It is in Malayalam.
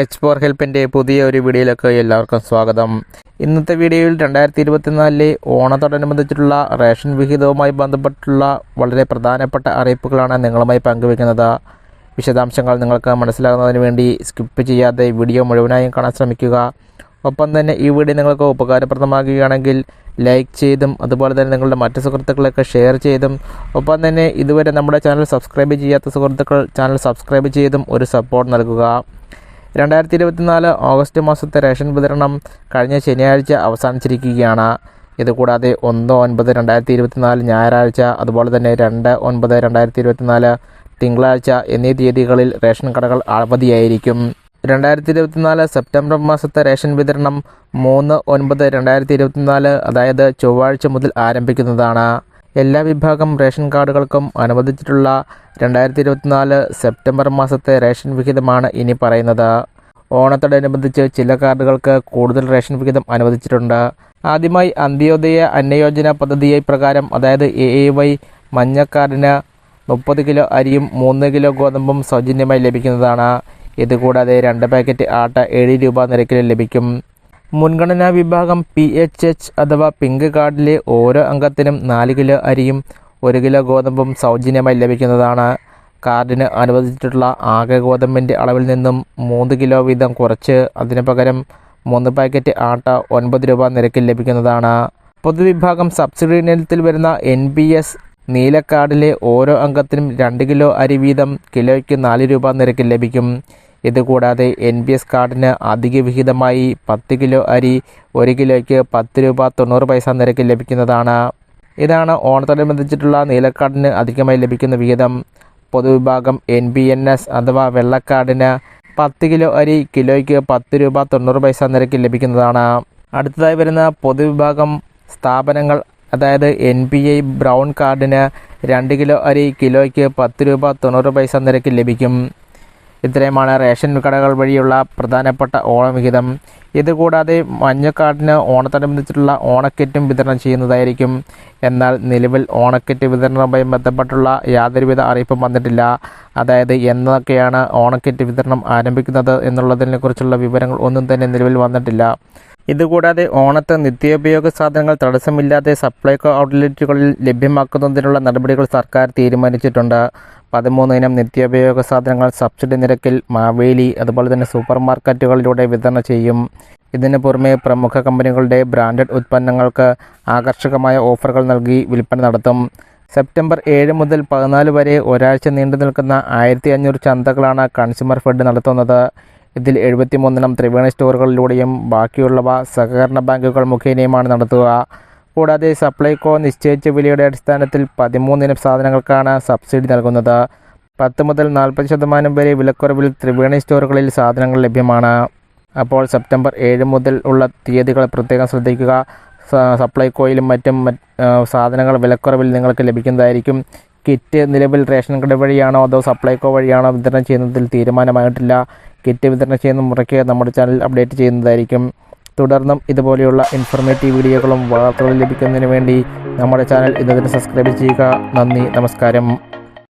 എച്ച് ഫോർ ഹെൽപ്പിന്റെ പുതിയ ഒരു വീഡിയോയിലേക്ക് എല്ലാവർക്കും സ്വാഗതം. ഇന്നത്തെ വീഡിയോയിൽ രണ്ടായിരത്തി ഇരുപത്തിനാലിലെ ഓണത്തോടനുബന്ധിച്ചിട്ടുള്ള റേഷൻ വിഹിതവുമായി ബന്ധപ്പെട്ടുള്ള വളരെ പ്രധാനപ്പെട്ട അറിയിപ്പുകളാണ് നിങ്ങളുമായി പങ്കുവെക്കുന്നത്. വിശദാംശങ്ങൾ നിങ്ങൾക്ക് മനസ്സിലാകുന്നതിന് വേണ്ടി സ്കിപ്പ് ചെയ്യാതെ വീഡിയോ മുഴുവനായും കാണാൻ ശ്രമിക്കുക. ഒപ്പം തന്നെ ഈ വീഡിയോ നിങ്ങൾക്ക് ഉപകാരപ്രദമാകുകയാണെങ്കിൽ ലൈക്ക് ചെയ്തും അതുപോലെ തന്നെ നിങ്ങളുടെ മറ്റ് സുഹൃത്തുക്കളൊക്കെ ഷെയർ ചെയ്തും ഒപ്പം തന്നെ ഇതുവരെ നമ്മുടെ ചാനൽ സബ്സ്ക്രൈബ് ചെയ്യാത്ത സുഹൃത്തുക്കൾ ചാനൽ സബ്സ്ക്രൈബ് ചെയ്തും ഒരു സപ്പോർട്ട് നൽകുക. രണ്ടായിരത്തി ഇരുപത്തിനാല് ഓഗസ്റ്റ് മാസത്തെ റേഷൻ വിതരണം കഴിഞ്ഞ ശനിയാഴ്ച അവസാനിച്ചിരിക്കുകയാണ്. ഇതുകൂടാതെ ഒന്ന് ഒൻപത് രണ്ടായിരത്തി ഇരുപത്തിനാല് ഞായറാഴ്ച അതുപോലെ തന്നെ രണ്ട് ഒൻപത് രണ്ടായിരത്തി ഇരുപത്തിനാല് തിങ്കളാഴ്ച എന്നീ തീയതികളിൽ റേഷൻ കടകൾ അവധിയായിരിക്കും. രണ്ടായിരത്തി ഇരുപത്തിനാല് സെപ്റ്റംബർ മാസത്തെ റേഷൻ വിതരണം മൂന്ന് ഒൻപത് രണ്ടായിരത്തി ഇരുപത്തിനാല് അതായത് ചൊവ്വാഴ്ച മുതൽ ആരംഭിക്കുന്നതാണ്. എല്ലാ വിഭാഗം റേഷൻ കാർഡുകൾക്കും അനുവദിച്ചിട്ടുള്ള രണ്ടായിരത്തി ഇരുപത്തിനാല് സെപ്റ്റംബർ മാസത്തെ റേഷൻ വിഹിതമാണ് ഇനി പറയുന്നത്. ഓണത്തോടനുബന്ധിച്ച് ചില കാർഡുകൾക്ക് കൂടുതൽ റേഷൻ വിഹിതം അനുവദിച്ചിട്ടുണ്ട്. ആദ്യമായി അന്ത്യോദയ അന്നയോജന പദ്ധതി പ്രകാരം അതായത് എ എ വൈ മഞ്ഞ കാർഡിന് മുപ്പത് കിലോ അരിയും മൂന്ന് കിലോ ഗോതമ്പും സൗജന്യമായി ലഭിക്കുന്നതാണ്. ഇതുകൂടാതെ രണ്ട് പാക്കറ്റ് ആട്ട ഏഴ് രൂപ നിരക്കിൽ ലഭിക്കും. മുൻഗണനാ വിഭാഗം പി എച്ച് എച്ച് അഥവാ പിങ്ക് കാർഡിലെ ഓരോ അംഗത്തിനും നാല് കിലോ അരിയും ഒരു കിലോ ഗോതമ്പും സൗജന്യമായി ലഭിക്കുന്നതാണ്. കാർഡിന് അനുവദിച്ചിട്ടുള്ള ആകെ ഗോതമ്പിന്റെ അളവിൽ നിന്നും മൂന്ന് കിലോ വീതം കുറച്ച് അതിനു പകരം മൂന്ന് പാക്കറ്റ് ആട്ട ഒൻപത് രൂപ നിരക്കിൽ ലഭിക്കുന്നതാണ്. പൊതുവിഭാഗം സബ്സിഡി ഇനത്തിൽ വരുന്ന എൻ പി എസ് നീലക്കാർഡിലെ ഓരോ അംഗത്തിനും രണ്ട് കിലോ അരി വീതം കിലോയ്ക്ക് നാല് രൂപ നിരക്കിൽ ലഭിക്കും. ഇതുകൂടാതെ എൻ പി എസ് കാർഡിന് അധിക വിഹിതമായി പത്ത് കിലോ അരി ഒരു കിലോയ്ക്ക് പത്ത് രൂപ തൊണ്ണൂറ് പൈസ നിരക്കിൽ ലഭിക്കുന്നതാണ്. ഇതാണ് ഓണത്തോടനുബന്ധിച്ചിട്ടുള്ള നീലക്കാർഡിന് അധികമായി ലഭിക്കുന്ന വിഹിതം. പൊതുവിഭാഗം എൻ ബി എൻ എസ് അഥവാ വെള്ളക്കാടിന് പത്ത് കിലോ അരി കിലോയ്ക്ക് പത്ത് രൂപ തൊണ്ണൂറ് പൈസ നിരക്കിൽ ലഭിക്കുന്നതാണ്. അടുത്തതായി വരുന്ന പൊതുവിഭാഗം സ്ഥാപനങ്ങൾ അതായത് എൻ പി ഐ ബ്രൗൺ കാർഡിന് രണ്ട് കിലോ അരി കിലോയ്ക്ക് പത്ത് രൂപ തൊണ്ണൂറ് പൈസ നിരക്കിൽ ലഭിക്കും. ഇത്രയുമാണ് റേഷൻ കടകൾ വഴിയുള്ള പ്രധാനപ്പെട്ട ഓണവിഹിതം. ഇതുകൂടാതെ മഞ്ഞക്കാടിന് ഓണത്തോടനുബന്ധിച്ചിട്ടുള്ള ഓണക്കിറ്റും വിതരണം ചെയ്യുന്നതായിരിക്കും. എന്നാൽ നിലവിൽ ഓണക്കിറ്റ് വിതരണവുമായി ബന്ധപ്പെട്ടുള്ള യാതൊരുവിധ അറിയിപ്പും വന്നിട്ടില്ല. അതായത് എന്നൊക്കെയാണ് ഓണക്കിറ്റ് വിതരണം ആരംഭിക്കുന്നത് എന്നുള്ളതിനെക്കുറിച്ചുള്ള വിവരങ്ങൾ ഒന്നും തന്നെ നിലവിൽ വന്നിട്ടില്ല. ഇതുകൂടാതെ ഓണത്തെ നിത്യോപയോഗ സാധനങ്ങൾ തടസ്സമില്ലാതെ സപ്ലൈകോ ഔട്ട്ലെറ്റുകളിൽ ലഭ്യമാക്കുന്നതിനുള്ള നടപടികൾ സർക്കാർ തീരുമാനിച്ചിട്ടുണ്ട്. പതിമൂന്നിനം നിത്യോപയോഗ സാധനങ്ങൾ സബ്സിഡി നിരക്കിൽ മാവേലി അതുപോലെ തന്നെ സൂപ്പർ മാർക്കറ്റുകളിലൂടെ വിതരണം ചെയ്യും. ഇതിന് പുറമെ പ്രമുഖ കമ്പനികളുടെ ബ്രാൻഡഡ് ഉൽപ്പന്നങ്ങൾക്ക് ആകർഷകമായ ഓഫറുകൾ നൽകി വിൽപ്പന നടത്തും. സെപ്റ്റംബർ ഏഴ് മുതൽ പതിനാല് വരെ ഒരാഴ്ച നീണ്ടു നിൽക്കുന്ന ആയിരത്തി അഞ്ഞൂറ് ചന്തകളാണ് കൺസ്യൂമർ ഫെഡ് നടത്തുന്നത്. ഇതിൽ എഴുപത്തിമൂന്നെണ്ണം ത്രിവേണി സ്റ്റോറുകളിലൂടെയും ബാക്കിയുള്ളവ സഹകരണ ബാങ്കുകൾ മുഖേനയുമാണ് നടത്തുക. കൂടാതെ സപ്ലൈകോ നിശ്ചയിച്ച വിലയുടെ അടിസ്ഥാനത്തിൽ പതിമൂന്നിനം സാധനങ്ങൾക്കാണ് സബ്സിഡി നൽകുന്നത്. പത്ത് മുതൽ നാൽപ്പത് ശതമാനം വരെ വിലക്കുറവിൽ ത്രിവേണി സ്റ്റോറുകളിൽ സാധനങ്ങൾ ലഭ്യമാണ്. അപ്പോൾ സെപ്റ്റംബർ ഏഴ് മുതൽ ഉള്ള തീയതികൾ പ്രത്യേകം ശ്രദ്ധിക്കുക. സപ്ലൈകോയിലും മറ്റും സാധനങ്ങൾ വിലക്കുറവിൽ നിങ്ങൾക്ക് ലഭിക്കുന്നതായിരിക്കും. കിറ്റ് നിലവിൽ റേഷൻ കട വഴിയാണോ അതോ സപ്ലൈകോ വഴിയാണോ വിതരണം ചെയ്യുന്നതിൽ തീരുമാനമായിട്ടില്ല. കിറ്റ് വിതരണം ചെയ്യുന്ന മുറയ്ക്ക് നമ്മുടെ ചാനൽ അപ്ഡേറ്റ് ചെയ്യുന്നതായിരിക്കും. തുടർന്നും ഇതുപോലെയുള്ള ഇൻഫോർമേറ്റീവ് വീഡിയോകളും വാർത്തകളും ലഭിക്കുന്നതിന് വേണ്ടി നമ്മുടെ ചാനൽ ഇന്നതിന് സബ്സ്ക്രൈബ് ചെയ്യുക. നന്ദി നമസ്കാരം.